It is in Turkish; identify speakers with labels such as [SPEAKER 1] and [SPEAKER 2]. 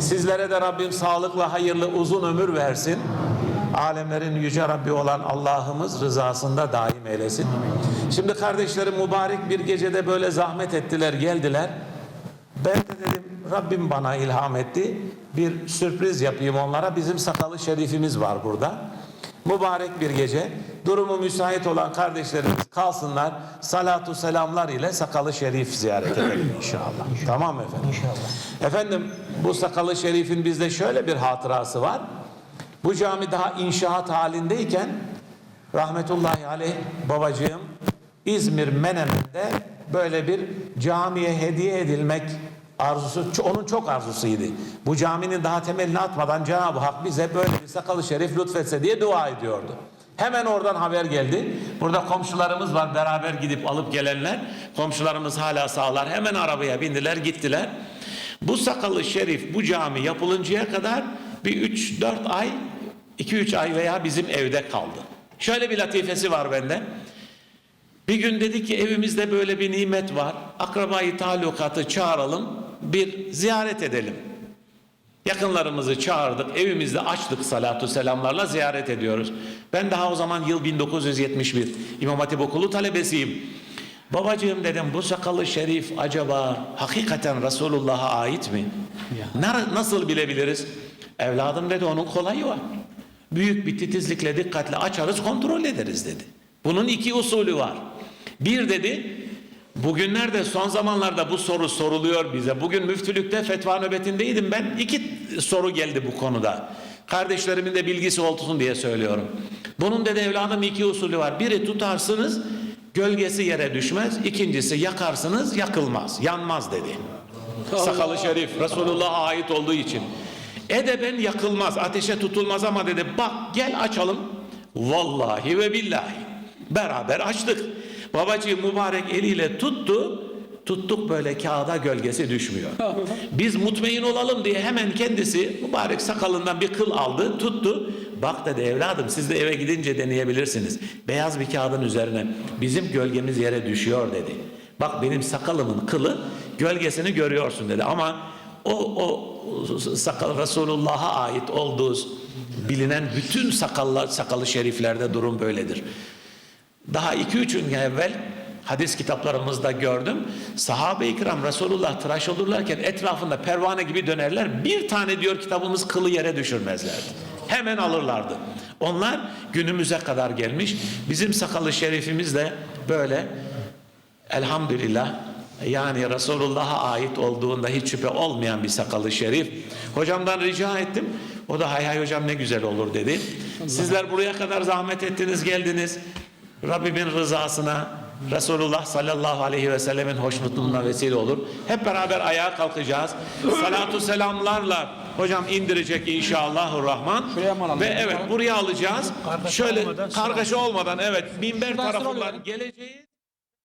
[SPEAKER 1] Sizlere de Rabbim sağlıkla hayırlı uzun ömür versin. Alemlerin yüce Rabbi olan Allah'ımız rızasında daim eylesin. Şimdi kardeşlerim mübarek bir gecede böyle zahmet ettiler, geldiler. Ben de dedim Rabbim bana ilham etti. Bir sürpriz yapayım onlara. Bizim sakalı şerifimiz var burada. Mübarek bir gece. Durumu müsait olan kardeşlerimiz kalsınlar. Salatu selamlar ile sakalı şerif ziyaret edelim inşallah. Tamam efendim. İnşallah. Efendim bu sakalı şerifin bizde şöyle bir hatırası var. Bu cami daha inşaat halindeyken rahmetullahi aleyh babacığım İzmir Menemen'de böyle bir camiye hediye edilmek arzusu onun çok arzusuydu. Bu caminin daha temelini atmadan Cenab-ı Hak bize böyle bir sakalı şerif lütfetse diye dua ediyordu. Hemen oradan haber geldi. Burada komşularımız var beraber gidip alıp gelenler. Komşularımız hala sağlar. Hemen arabaya bindiler gittiler. Bu sakalı şerif bu cami yapılıncaya kadar bir 3-4 ay 2-3 ay veya bizim evde kaldı. Şöyle bir latifesi var bende. Bir gün dedi ki evimizde böyle bir nimet var. Akrabayı talukatı çağıralım, bir ziyaret edelim. Yakınlarımızı çağırdık, evimizde açtık salatu selamlarla ziyaret ediyoruz. Ben daha o zaman yıl 1971 İmam Hatip Okulu talebesiyim. Babacığım dedim bu sakalı şerif acaba hakikaten Resulullah'a ait mi? Na- Nasıl bilebiliriz? Evladım dedi onun kolayı var. Büyük bir titizlikle dikkatle açarız kontrol ederiz dedi. Bunun iki usulü var. Bir dedi bugünlerde son zamanlarda bu soru soruluyor bize. Bugün müftülükte fetva nöbetindeydim ben. iki soru geldi bu konuda. Kardeşlerimin de bilgisi olsun diye söylüyorum. Bunun dedi evladım iki usulü var. Biri tutarsınız gölgesi yere düşmez. İkincisi yakarsınız yakılmaz. Yanmaz dedi. Sakalı şerif Resulullah'a ait olduğu için. Edeben yakılmaz, ateşe tutulmaz ama dedi bak gel açalım. Vallahi ve billahi. Beraber açtık. Babacığım mübarek eliyle tuttu. Tuttuk böyle kağıda gölgesi düşmüyor. Biz mutmain olalım diye hemen kendisi mübarek sakalından bir kıl aldı, tuttu. Bak dedi evladım siz de eve gidince deneyebilirsiniz. Beyaz bir kağıdın üzerine bizim gölgemiz yere düşüyor dedi. Bak benim sakalımın kılı gölgesini görüyorsun dedi ama o, o sakal Resulullah'a ait olduğu bilinen bütün sakallar, sakalı şeriflerde durum böyledir. Daha iki üç gün evvel hadis kitaplarımızda gördüm. Sahabe-i kiram Resulullah tıraş olurlarken etrafında pervane gibi dönerler. Bir tane diyor kitabımız kılı yere düşürmezlerdi. Hemen alırlardı. Onlar günümüze kadar gelmiş. Bizim sakalı şerifimiz de böyle elhamdülillah yani Resulullah'a ait olduğunda hiç şüphe olmayan bir sakalı şerif. Hocamdan rica ettim. O da hay hay hocam ne güzel olur dedi. Sizler buraya kadar zahmet ettiniz geldiniz. Rabbimin rızasına Resulullah sallallahu aleyhi ve sellemin hoşnutluğuna vesile olur. Hep beraber ayağa kalkacağız. Salatu selamlarla hocam indirecek
[SPEAKER 2] mı alalım?
[SPEAKER 1] Ve evet buraya alacağız. Şöyle kargaşa olmadan evet minber tarafından geleceğiz.